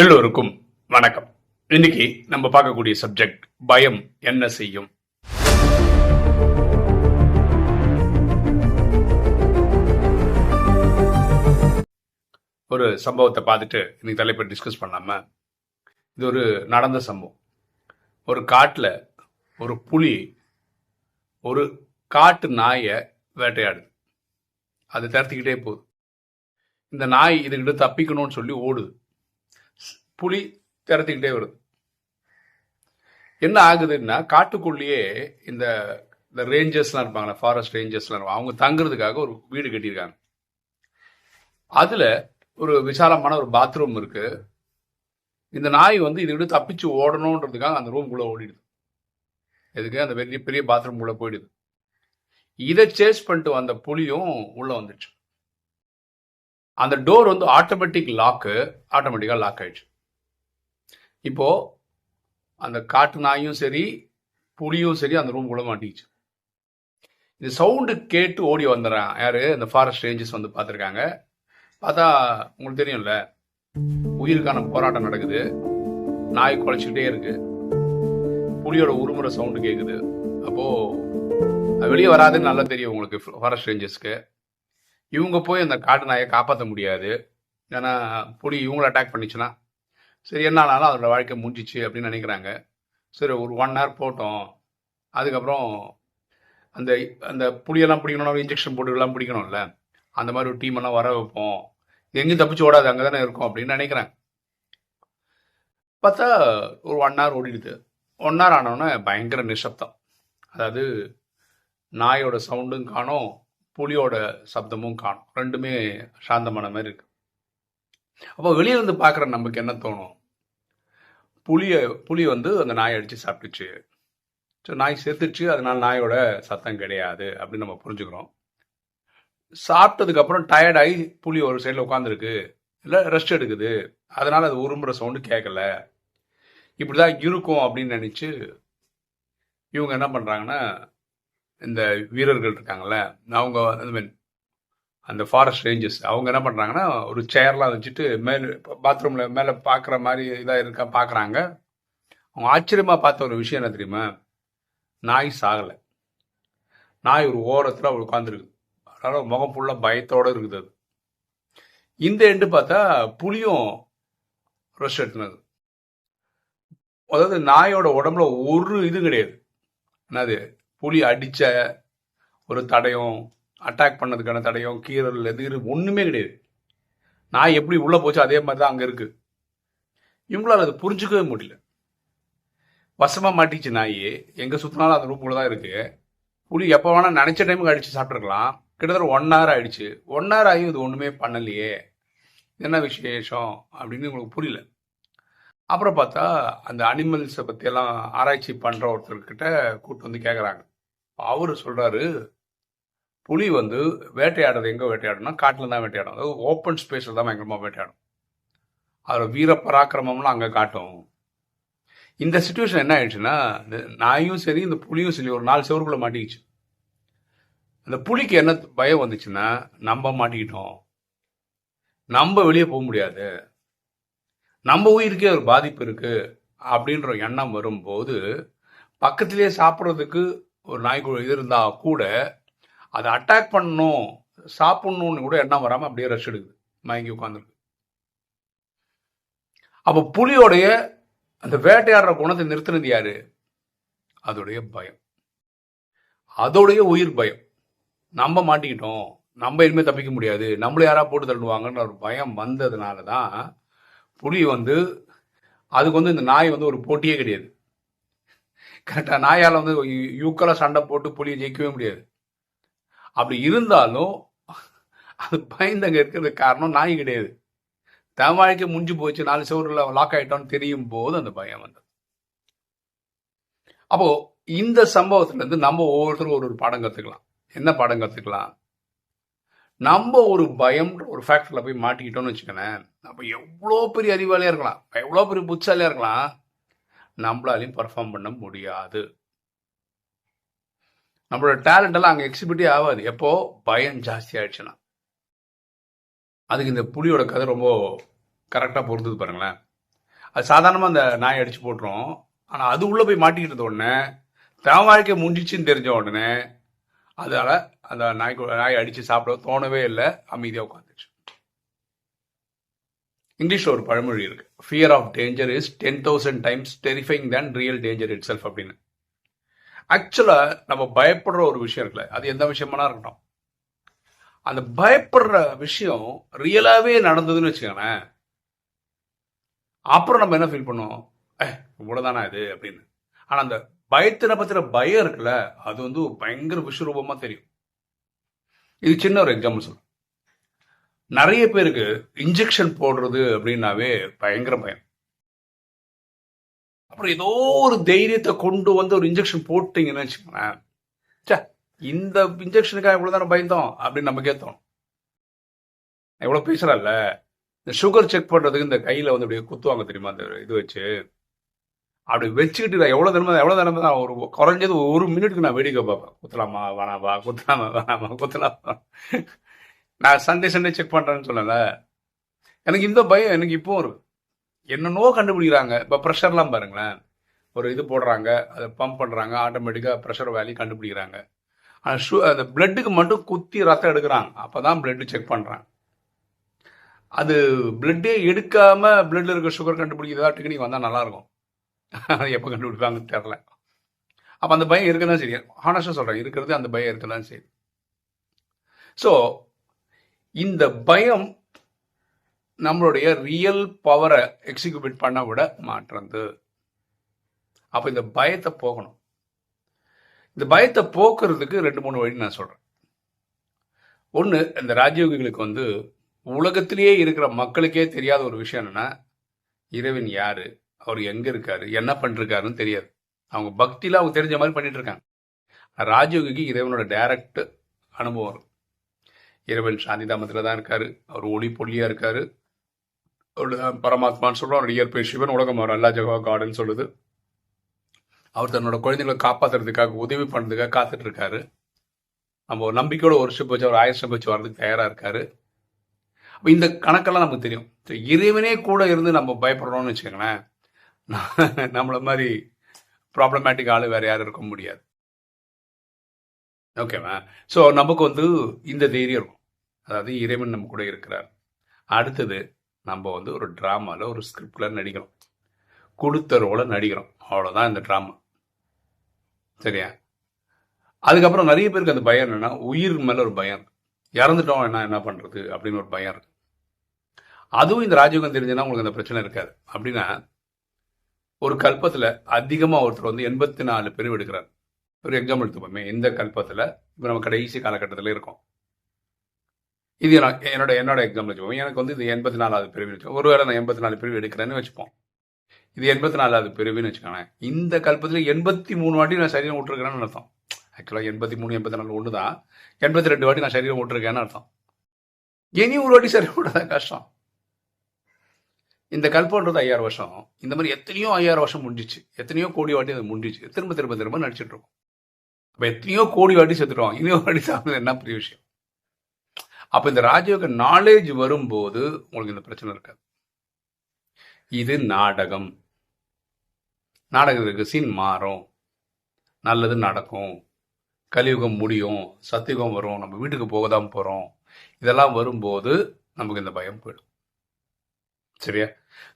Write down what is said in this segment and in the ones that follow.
எல்லோருக்கும் வணக்கம். இன்னைக்கு நம்ம பார்க்கக்கூடிய சப்ஜெக்ட் பயம் என்ன செய்யும்? ஒரு சம்பவத்தை பார்த்துட்டு இன்னைக்கு தலைப்பை டிஸ்கஸ் பண்ணாம இது ஒரு நடந்த சம்பவம். ஒரு காட்டில் ஒரு புலி ஒரு காட்டு நாயை வேட்டையாடுது. அது துரத்திக்கிட்டே போகுது. இந்த நாய் இதுகிட்ட தப்பிக்கணும்னு சொல்லி ஓடுது. புலி திறத்திக்கிட்டே வருது. என்ன ஆகுதுன்னா காட்டுக்குள்ளேயே இந்த இந்த ரேஞ்சர்ஸ்லாம் இருப்பாங்க ஃபாரஸ்ட் ரேஞ்சர்ஸ்லாம் இருப்பாங்க. அவங்க தங்குறதுக்காக ஒரு வீடு கட்டியிருக்காங்க. அதில் ஒரு விசாலமான ஒரு பாத்ரூம் இருக்கு. இந்த நாய் வந்து இதை விட தப்பிச்சு ஓடணுன்றதுக்காக அந்த ரூம்குள்ளே ஓடிடுது. எதுக்கு? அந்த பெரிய பெரிய பாத்ரூம்குள்ளே போயிடுது. இதை சேஸ் பண்ணிட்டு வந்த புலியும் உள்ளே வந்துச்சு அந்த டோர் வந்து ஆட்டோமேட்டிக் லாக்கு ஆட்டோமேட்டிக்காக லாக் ஆயிடுச்சு. இப்போ அந்த காட்டு நாயும் சரி புலியும் சரி அந்த ரூம் கூட மாட்டிச்சு இந்த சவுண்டு கேட்டு ஓடி வந்துடுறான். யாரு? இந்த ஃபாரஸ்ட் ரேஞ்சஸ் வந்து பார்த்துருக்காங்க. பார்த்தா உங்களுக்கு தெரியும்ல உயிருக்கான போராட்டம் நடக்குது. நாய் குலைச்சிக்கிட்டே இருக்கு. புலியோட உருமுறை சவுண்டு கேட்குது அப்போ அது வெளியே வராதுன்னு நல்லா தெரியும் உங்களுக்கு ஃபாரஸ்ட் ரேஞ்சர்ஸ்க்கு இவங்க போய் அந்த காட்டு நாயை காப்பாற்ற முடியாது. ஏன்னா புலி இவங்கள அட்டாக் பண்ணிச்சுன்னா சரி என்ன ஆனாலும் அதோட வாழ்க்கை முடிஞ்சிச்சு அப்படின்னு நினைக்கிறாங்க. சரி ஒரு ஒன் ஹவர் போட்டோம். அதுக்கப்புறம் அந்த அந்த புளியெல்லாம் பிடிக்கணும் இன்ஜெக்ஷன் போட்டுலாம் பிடிக்கணும்ல. அந்த மாதிரி ஒரு டீம் எல்லாம் வர வைப்போம். எங்கேயும் தப்பிச்சு ஓடாது அங்கே தானே இருக்கும் அப்படின்னு நினைக்கிறேன் பார்த்தா ஒரு ஒன் ஹவர் ஓடிடுது. ஒன் ஹவர் ஆனோடனே பயங்கர நிசப்தம். அதாவது நாயோட சவுண்டும் காணும் புலியோட சப்தமும் காணும். ரெண்டுமே சாந்தமான மாதிரி இருக்கு. அப்போ வெளியிலேருந்து பார்க்குற நமக்கு என்ன தோணும்? புளியை புளி வந்து அந்த நாயை அடித்து சாப்பிட்டுச்சு. ஸோ நாய் செத்துச்சு அதனால் நாயோட சத்தம் கிடையாது அப்படின்னு நம்ம புரிஞ்சுக்கிறோம். சாப்பிட்டதுக்கப்புறம் டயர்டாகி புளி ஒரு சைடில் உட்காந்துருக்கு இல்லை ரெஸ்ட் எடுக்குது. அதனால் அது உருமுறை சவுண்டு கேட்கல இப்படிதான் இருக்கும் அப்படின்னு நினச்சி இவங்க என்ன பண்ணுறாங்கன்னா இந்த வீரர்கள் இருக்காங்கல்ல அவங்க ஐ மீன் அந்த ஃபாரஸ்ட் ரேஞ்சர்ஸ் அவங்க என்ன பண்ணுறாங்கன்னா ஒரு சேர்லாம் வச்சுட்டு மேல் பாத்ரூமில் மேலே பார்க்குற மாதிரி இதாக இருக்கா பார்க்குறாங்க அவங்க ஆச்சரியமாக பார்த்த ஒரு விஷயம் என்ன தெரியுமா? நாய் சாகலை. நாய் ஒரு ஓரத்தில் அவள் உட்காந்துருக்கு அதனால் முகம் ஃபுல்லாக பயத்தோடு இருக்குது அது. இந்த எண்டு பார்த்தா புளியும் ரெஸ்ட் எடுத்துனது. அதாவது நாயோட உடம்புல ஒரு இது கிடையாது. என்னது? புளி அடித்த ஒரு தடையும் அட்டாக் பண்ணதுக்கான தடயம் கீரல் எது ஒன்றுமே கிடையாது. நாய் எப்படி உள்ளே போச்சோ அதே மாதிரி தான் அங்கே இருக்குது இவங்களால அதை புரிஞ்சுக்கவே முடியல. வசமாக மாட்டிச்சு நாய். எங்கே சுற்றினாலும் அந்த ரூம்குள்ள தான் இருக்குது புலி எப்போ வேணால் நினச்ச டைமுக்கு அடித்து சாப்பிட்ருக்கலாம் கிட்டத்தட்ட ஒன் ஹவர் ஆகிடுச்சு ஒன் ஹவர் ஆகி இது ஒன்றுமே பண்ணலையே. என்ன விசேஷம் அப்படின்னு உங்களுக்கு புரியல. அப்புறம் பார்த்தா அந்த அனிமல்ஸை பற்றியெல்லாம் ஆராய்ச்சி பண்ணுற ஒருத்தர்கிட்ட கூப்பிட்டு வந்து கேட்குறாங்க அவர் சொல்கிறாரு புலி வந்து வேட்டையாடுறது எங்கே வேட்டையாடும்னா காட்டில் தான் வேட்டையாடும். அதாவது ஓப்பன் ஸ்பேஸில் தான் பயங்கரமாக வேட்டையாடும். அதில் வீர பராக்கிரமம்லாம் அங்கே காட்டும். இந்த சுச்சுவேஷன் என்ன ஆயிடுச்சுன்னா இந்த நாயும் சரி இந்த புலியும் சரி ஒரு நாலு செவருக்குள்ளே மாட்டிக்கிச்சு. அந்த புலிக்கு என்ன பயம் வந்துச்சுன்னா நம்ம மாட்டிக்கிட்டோம். நம்ம வெளியே போக முடியாது. நம்ம உயிருக்கே ஒரு பாதிப்பு இருக்குது அப்படின்ற எண்ணம் வரும்போது பக்கத்திலே சாப்பிட்றதுக்கு ஒரு நாய்க்குழு இது இருந்தால் கூட அதை அட்டாக் பண்ணணும் சாப்பிடணும்னு கூட எண்ணம் வராமல் அப்படியே ரஷ் எடுக்குது மயங்கி உட்காந்துருக்கு அப்போ புலியோடைய அந்த வேட்டையாடுற குணத்தை நிறுத்தினது யாரு? அதோடைய பயம். அதோடைய உயிர் பயம். நம்ம மாட்டிக்கிட்டோம் நம்ம இனிமே தப்பிக்க முடியாது நம்மள யாரா போட்டு தள்ளுவாங்கன்ற ஒரு பயம் வந்ததுனால தான் புலி வந்து அதுக்கு வந்து இந்த நாய் வந்து ஒரு போட்டியே கிடையாது. கரெக்டாக நாயால் வந்து யூக்கெல்லாம் சண்டை போட்டு புலியை ஜெயிக்கவே முடியாது. அப்படி இருந்தாலும் அது பயந்தங்க இருக்கிறது காரணம் நாய் கிடையாது. தன் வாழ்க்கை முடிஞ்சு போச்சு நாலு சவரில் லாக் ஆகிட்டோன்னு தெரியும் போது அந்த பயம் வந்தது. அப்போ இந்த சம்பவத்திலேருந்து நம்ம ஒவ்வொருத்தரும் ஒரு ஒரு பாடம் கற்றுக்கலாம் என்ன பாடம் கற்றுக்கலாம் நம்ம ஒரு பயம்ன்ற ஒரு ஃபேக்டரில் போய் மாட்டிக்கிட்டோம்னு வச்சுக்கோங்களேன். நம்ம எவ்வளோ பெரிய அறிவாளியாக இருக்கலாம். எவ்வளோ பெரிய புத்தாலியாக இருக்கலாம். நம்மளாலையும் பர்ஃபார்ம் பண்ண முடியாது. நம்மளோட டேலண்ட் எல்லாம் அங்கே எக்ஸிபிட்டே ஆகாது. எப்போ? பயம் ஜாஸ்தி ஆயிடுச்சுன்னா. அதுக்கு இந்த புலியோட கதை ரொம்ப கரெக்டாக பொறுத்தது பாருங்களேன். அது சாதாரணமாக அந்த நாய் அடிச்சு போட்டுரும். ஆனால் அது உள்ளே போய் மாட்டிக்கிட்ட உடனே தன் வாழ்க்கை முடிஞ்சிச்சுன்னு தெரிஞ்ச உடனே அதால் அந்த நாய் நாய் அடித்து சாப்பிட தோணவே இல்லை. அமைதியாக உட்காந்துச்சு இங்கிலீஷில் ஒரு பழமொழி இருக்குது fear of danger is ten thousand times terrifying than real danger itself அப்படின்னு. ஆக்சுவலாக நம்ம பயப்படுற ஒரு விஷயம் இருக்குல்ல. அது எந்த விஷயமானா இருக்கட்டும். அந்த பயப்படுற விஷயம் ரியலாகவே நடந்ததுன்னு வச்சுக்கோங்களேன். அப்புறம் நம்ம என்ன ஃபீல் பண்ணுவோம்? ஏ இவ்வளோதானா இது? அப்படின்னு. ஆனால் அந்த பயத்தின பற்றின பயம் இருக்குல்ல அது வந்து பயங்கர விஸ்வரூபமாக தெரியும். இது சின்ன ஒரு எக்ஸாம்பிள் சொல்றேன். நிறைய பேருக்கு இன்ஜெக்ஷன் போடுறது அப்படின்னாவே பயங்கர பயம். அப்புறம் ஏதோ ஒரு தைரியத்தை கொண்டு வந்து ஒரு இன்ஜெக்ஷன் போட்டீங்கன்னு வச்சுக்கோங்களேன். சே இந்த இன்ஜெக்ஷனுக்காக இவ்வளோ தானே பயந்தோம் அப்படின்னு நமக்கே தோணும் எவ்வளோ பேசுகிறல்ல இந்த சுகர் செக் பண்ணுறதுக்கு இந்த கையில் வந்து அப்படியே குத்துவாங்க தெரியுமா? அந்த இது வச்சு. அப்படி வச்சுக்கிட்டு நான் எவ்வளோ தினமும் எவ்வளோ தினமும் தான் ஒரு குறைஞ்சது ஒரு மினிட்டுக்கு நான் வேடிக்கை பார்ப்பேன். குத்தலாமா வேணாமா குத்தலாமா வேணாமா குத்தலாமா. நான் சண்டே சண்டே செக் பண்ணுறேன்னு சொல்லலை எனக்கு இந்த பயம் எனக்கு இப்போ இருக்கு என்னென்னவோ கண்டுபிடிக்கிறாங்க. இப்போ ப்ரெஷர்லாம் பாருங்களேன். ஒரு இது போடுறாங்க அதை பம்ப் பண்ணுறாங்க ஆட்டோமேட்டிக்காக ப்ரெஷர் வேல்யூ கண்டுபிடிக்கிறாங்க. ஆனால் ஷு அந்த பிளட்டுக்கு மட்டும் குத்தி ரத்தம் எடுக்கிறாங்க. அப்போ தான் பிளட்டு செக் பண்ணுறாங்க அது பிளட்டே எடுக்காமல் பிளட்டில் இருக்க சுகர் கண்டுபிடிக்கிறதா டெக்னிக் வந்தால் நல்லாயிருக்கும். அது எப்போ கண்டுபிடிப்பாங்கன்னு தெரில அப்போ அந்த பயம் இருக்க தான் சரி ஹானஸ்டாக சொல்கிறேன் இருக்கிறது அந்த பயம் இருக்க தான் சரி ஸோ இந்த பயம் நம்மளுடைய ரியல் பவரை எக்ஸிக்யூட் பண்ண விட மாற்றுறது அப்போ இந்த பயத்தை போகணும். இந்த பயத்தை போக்குறதுக்கு ரெண்டு மூணு வழி நான் சொல்கிறேன் ஒன்று இந்த ராஜயோகிகளுக்கு வந்து உலகத்திலேயே இருக்கிற மக்களுக்கே தெரியாத ஒரு விஷயம் என்னென்னா இறைவன் யார்? அவர் எங்கே இருக்கார்? என்ன பண்ணிருக்காருன்னு தெரியாது. அவங்க பக்தியில் அவங்க தெரிஞ்ச மாதிரி பண்ணிட்டு இருக்காங்க. ராஜயோகிக்கு இறைவனோட டைரக்ட் அனுபவம் இறைவன் இறைவன் சாந்திதாமத்தில் தான் இருக்கார். அவர் ஒளி பொல்லியாக இருக்கார். பரமாத்மான்னு சொல்றோம். அவருடைய இயற்பை சிவன் உலகம் அவர் அல்லா ஜகா காடுன்னு சொல்லுது. அவர் தன்னோட குழந்தைகளை காப்பாத்துறதுக்காக உதவி பண்ணுறதுக்காக காத்துட்டு இருக்காரு நம்ம ஒரு நம்பிக்கையோட ஒரு ஷிப் வச்சு ஒரு ஆயிரம் வச்சு வர்றதுக்கு தயாரா இருக்காரு. இந்த கணக்கெல்லாம் நமக்கு தெரியும். இறைவனே கூட இருந்து நம்ம பயப்படுறோம்னு வச்சுக்கோங்களேன். நம்மள மாதிரி ப்ராப்ளமேட்டிக் ஆள் வேற யாரும் இருக்க முடியாது. ஓகேவா ஸோ நமக்கு வந்து இந்த தைரியம் இருக்கும். அதாவது இறைவன் நம்ம கூட இருக்கிறார். அடுத்தது நம்ம வந்து ஒரு ட்ராமாவில் ஒரு ஸ்கிரிப்டில் நடிக்கிறோம். கொடுத்த ரோலை நடிக்கிறோம். அவ்வளோதான் இந்த ட்ராமா சரியா? அதுக்கப்புறம் நிறைய பேருக்கு அந்த பயம் என்னென்னா உயிர் மேலே ஒரு பயம் இறந்துட்டோம் என்ன என்ன பண்ணுறது அப்படின்னு ஒரு பயம் இருக்கு. அதுவும் இந்த ராஜயோகம் தெரிஞ்சுன்னா உங்களுக்கு அந்த பிரச்சனை இருக்காது. அப்படின்னா ஒரு கல்பத்தில் அதிகமாக ஒருத்தர் வந்து எண்பத்தி நாலு பேர் எடுக்கிறார். ஒரு எக்ஸாம்பிள் எடுத்துப்போமே. இந்த கல்பத்தில் இப்போ நம்ம கடைசி காலகட்டத்தில் இருக்கோம். இது நான் என்னோட என்னோட எக்ஸாம்பிள் வச்சுப்போம் எனக்கு வந்து இது எண்பத்தி நாலாவது பிரிவு வச்சுக்கோம் ஒருவேளை நான் எண்பத்தி நாலு பிரிவு எடுக்கிறேன்னு வச்சுப்போம். இது எண்பத்தி நாலாவது பிரிவுன்னு வச்சுக்கோங்களேன். இந்த கல்பத்தில் எண்பத்தி மூணு வாட்டி நான் சரீரம் விட்டுருக்கிறேன்னு அர்த்தம். ஆக்சுவலாக எண்பத்தி மூணு எண்பத்தி நாலு ஒன்று தான் எண்பத்தி ரெண்டு வாட்டி நான் சரீரம் விட்டுருக்கேன்னு அர்த்தம். இனி ஒரு வாட்டி சரீரம் விடாத கஷ்டம். இந்த கல்பன்றது ஐயாயிரம் வருஷம். இந்த மாதிரி எத்தனையோ ஐயாயிரம் வருஷம் முடிஞ்சிச்சு. எத்தனையோ கோடி வாட்டி அது முடிஞ்சிச்சு. திரும்ப திரும்ப திரும்ப நடிச்சிட்டு இருக்கோம். அப்போ எத்தனையோ கோடி வாட்டி செத்துட்டோம். இன்னும் வாட்டி சாப்பிட்றது என்ன பெரிய விஷயம்? அப்போ இந்த ராஜயோக நாலேஜ் வரும்போது உங்களுக்கு இந்த பிரச்சனை இருக்காது. இது நாடகம். நாடகத்துக்கு சீன் மாறும். நல்லது நடக்கும். கலியுகம் முடியும். சத்தியுகம் வரும். நம்ம வீட்டுக்கு போக தான் போகிறோம் இதெல்லாம் வரும்போது நமக்கு இந்த பயம் போயிடும். சரியா?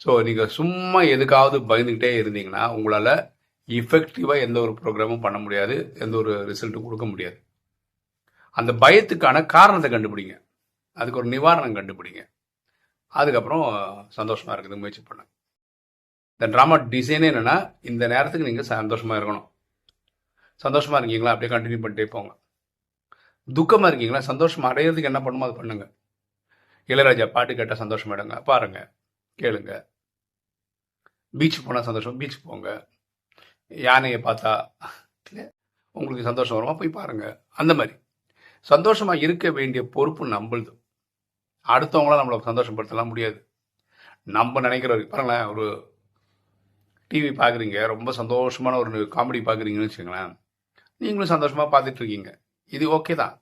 ஸோ நீங்கள் சும்மா எதுக்காவது பயந்துக்கிட்டே இருந்தீங்கன்னா உங்களால் இஃபெக்டிவாக எந்த ஒரு ப்ரோக்ராமும் பண்ண முடியாது. எந்த ஒரு ரிசல்ட்டும் கொடுக்க முடியாது. அந்த பயத்துக்கான காரணத்தை கண்டுபிடிங்க. அதுக்கு ஒரு நிவாரணம் கண்டுபிடிங்க. அதுக்கப்புறம் சந்தோஷமாக இருக்குது முயற்சி பண்ணுங்க. இந்த ட்ராமா டிசைனே என்னென்னா இந்த நேரத்துக்கு நீங்கள் சந்தோஷமாக இருக்கணும். சந்தோஷமாக இருக்கீங்களா? அப்படியே கண்டினியூ பண்ணிட்டே போங்க. துக்கமாக இருக்கீங்களா? சந்தோஷம் அடையிறதுக்கு என்ன பண்ணுமோ அது பண்ணுங்கள் இளையராஜா பாட்டு கேட்டால் சந்தோஷமாயிடுங்க பாருங்க. கேளுங்க. பீச் போனால் சந்தோஷம். பீச் போங்க. யானையை பார்த்தா உங்களுக்கு சந்தோஷம் வருமா? போய் பாருங்கள் அந்த மாதிரி. சந்தோஷமாக இருக்க வேண்டிய பொறுப்பு நம்மளுது. அடுத்தவங்களாம் நம்மளை சந்தோஷப்படுத்தலாம் முடியாது. நம்ம நினைக்கிற பாருங்களேன் ஒரு டிவி பார்க்குறீங்க ரொம்ப சந்தோஷமான ஒரு காமெடி பார்க்குறீங்கன்னு வச்சுக்கோங்களேன் நீங்களும் சந்தோஷமாக பார்த்துட்ருக்கீங்க இது ஓகே தான்.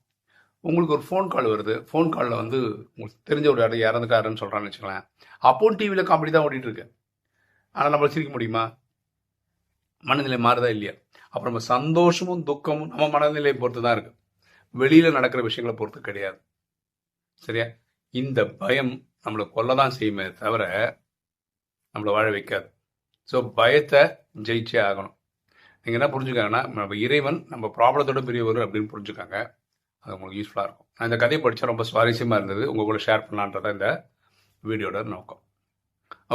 உங்களுக்கு ஒரு ஃபோன் கால் வருது ஃபோன் காலில் வந்து உங்களுக்கு தெரிஞ்ச ஒரு இடம் இறந்துக்காருன்னு சொல்கிறான்னு வச்சுக்கோங்களேன் அப்போவும் டிவியில் காமெடி தான் ஓடிட்டு ஆனால் நம்மளை சிரிக்க முடியுமா? மனநிலை மாறுதா இல்லையா? அப்புறம் நம்ம சந்தோஷமும் துக்கமும் நம்ம மனநிலையை பொறுத்து தான் இருக்குது வெளியில் நடக்கிற விஷயங்களை பொறுத்து கிடையாது. சரியா? இந்த பயம் நம்மளை கொல்ல தான் செய்யுமே தவிர நம்மளை வாழ வைக்காது. ஸோ பயத்தை ஜெயிச்சே ஆகணும். நீங்கள் என்ன புரிஞ்சுக்காங்கன்னா நம்ம இறைவன் நம்ம ப்ராப்ளத்தோட பெரியவர் அப்படின்னு புரிஞ்சுக்காங்க. அது உங்களுக்கு யூஸ்ஃபுல்லாக இருக்கும். நான் இந்த கதையை படித்தா ரொம்ப சுவாரஸ்யமாக இருந்தது. உங்கள் கூட ஷேர் பண்ணலான்றத இந்த வீடியோட நோக்கம்.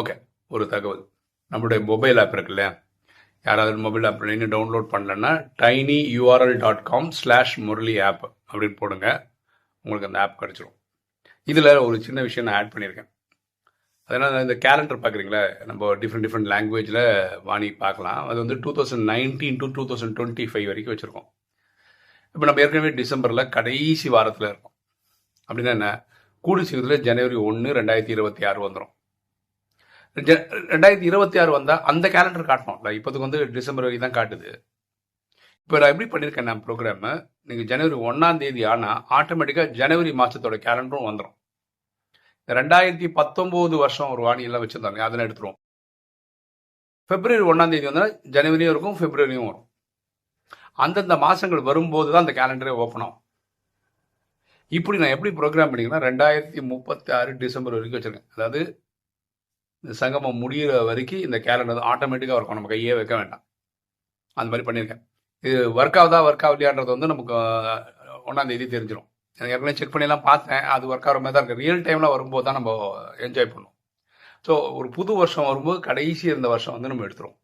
ஓகே ஒரு தகவல். நம்மளுடைய மொபைல் ஆப் இருக்குல்ல யாராவது மொபைல் ஆப் இன்னும் டவுன்லோட் பண்ணலன்னா tiny URL dot com slash Murali app அப்படின்னு போடுங்க. உங்களுக்கு அந்த ஆப் கிடச்சிரும். இதில் ஒரு சின்ன விஷயம் நான் ஆட் பண்ணியிருக்கேன். அதனால் இந்த கேலண்டர் பார்க்குறீங்களா நம்ம டிஃப்ரெண்ட் டிஃப்ரெண்ட் லாங்குவேஜில் வாணி பார்க்கலாம். அது வந்து two thousand nineteen to two thousand twenty five வரைக்கும் வச்சுருக்கோம். இப்போ நம்ம ஏற்கனவே டிசம்பரில் கடைசி வாரத்தில் இருக்கோம். அப்படின்னா என்ன? கூடி சீக்கிரத்தில் ஜனவரி ஒன்று ரெண்டாயிரத்தி இருபத்தி ஆறு வந்துடும் ஜ- ரெண்டாயிரத்தி இருபத்தி ஆறு வந்தால் அந்த கேலண்டர் காட்டணும். இல்லை இப்போதுக்கு வந்து டிசம்பர் வரைக்கும் தான் காட்டுது. இப்போ நான் எப்படி பண்ணியிருக்கேன் நான் ப்ரோக்ராமு நீங்கள் ஜனவரி ஒன்றாம் தேதி ஆனால் ஆட்டோமேட்டிக்காக ஜனவரி மாதத்தோட கேலண்டரும் வந்துடும் ரெண்டாயிரத்தி பத்தொம்போது வருஷம் ஒரு வாணியெல்லாம் வச்சுருந்தாங்க. அதெல்லாம் எடுத்துருவோம். பிப்ரவரி ஒன்றாம் தேதி வந்து ஜனவரியும் இருக்கும் பிப்ரவரியும் வரும். அந்தந்த மாதங்கள் வரும்போது தான் அந்த கேலண்டரே ஓப்பன் ஆகும். இப்படி நான் எப்படி ப்ரோக்ராம் பண்ணிங்கன்னா ரெண்டாயிரத்தி முப்பத்தி ஆறு டிசம்பர் வரைக்கும் வச்சுருக்கேன். அதாவது இந்த சங்கமம் முடிகிற வரைக்கும் இந்த கேலண்டர் ஆட்டோமேட்டிக்காக இருக்கும் நம்ம கையே வைக்க வேண்டாம். அந்த மாதிரி பண்ணியிருக்கேன். இது ஒர்க் ஆகுதா ஒர்க் ஆகலையான்றது வந்து நமக்கு ஒன்றாந்தேதி தெரிஞ்சிடும் எனக்கு ஏற்கனவே செக் பண்ணிலாம் பார்த்தேன். அது ஒர்க் ஆகிற மாதிரி தான் இருக்குது ரியல் டைமில் வரும்போது தான் நம்ம என்ஜாய் பண்ணுவோம். ஸோ ஒரு புது வருஷம் வரும்போது கடைசி இருந்த வருஷம் வந்து நம்ம எடுத்துருவோம்.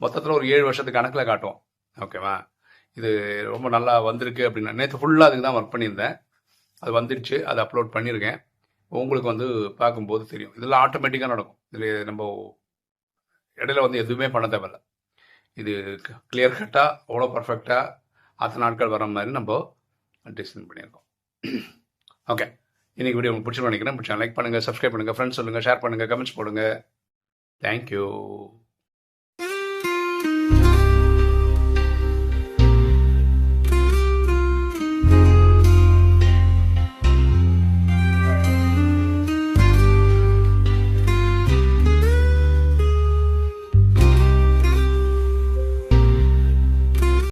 மொத்தத்தில் ஒரு ஏழு வருஷத்துக்கு கணக்கில் காட்டுவோம். ஓகேவா இது ரொம்ப நல்லா வந்திருக்கு அப்படின்னா நேற்று ஃபுல்லாக அதுக்கு தான் ஒர்க் பண்ணியிருந்தேன். அது வந்துடுச்சு அதை அப்லோட் பண்ணியிருக்கேன். உங்களுக்கு வந்து பார்க்கும்போது தெரியும். இதெல்லாம் ஆட்டோமேட்டிக்காக நடக்கும். இதில் நம்ம இடையில வந்து எதுவுமே பண்ண தேவையில்ல. இது கிளியர் கட்டாக அவ்வளோ பர்ஃபெக்டாக அத்தனை நாட்கள் வர மாதிரி நம்ம டிசைன் பண்ணியிருக்கோம் ஓகே இன்னைக்கு வீடியோ உங்களுக்கு பிடிச்சிருக்கோம் நினைக்கிறேன். பிடிச்சா லைக் பண்ணுங்கள் சப்ஸ்கிரைப் பண்ணுங்கள் ஃப்ரெண்ட்ஸ் சொல்லுங்கள் ஷேர் பண்ணுங்கள் கமெண்ட்ஸ் போடுங்க. தேங்க்யூ